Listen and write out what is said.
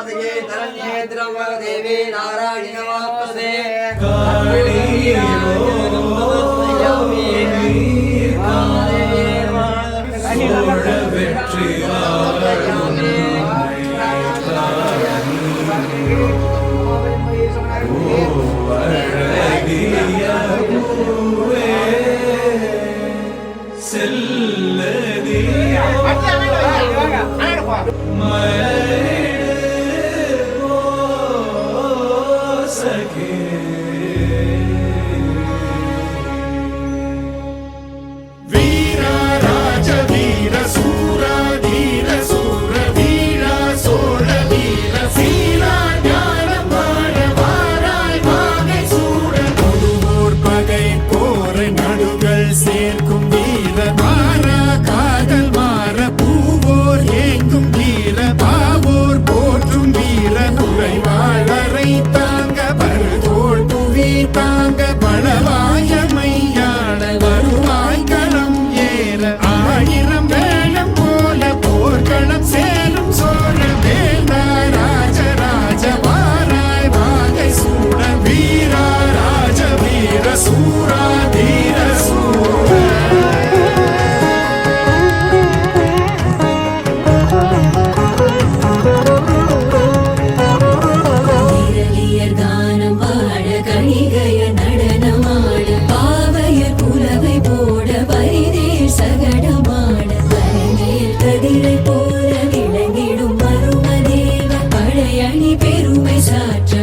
ಶ್ರೀಮತಿಗೆ ತರಣ್ಯೇ ದ್ರವ ದೇವಿ My தாங்க பணவா touch.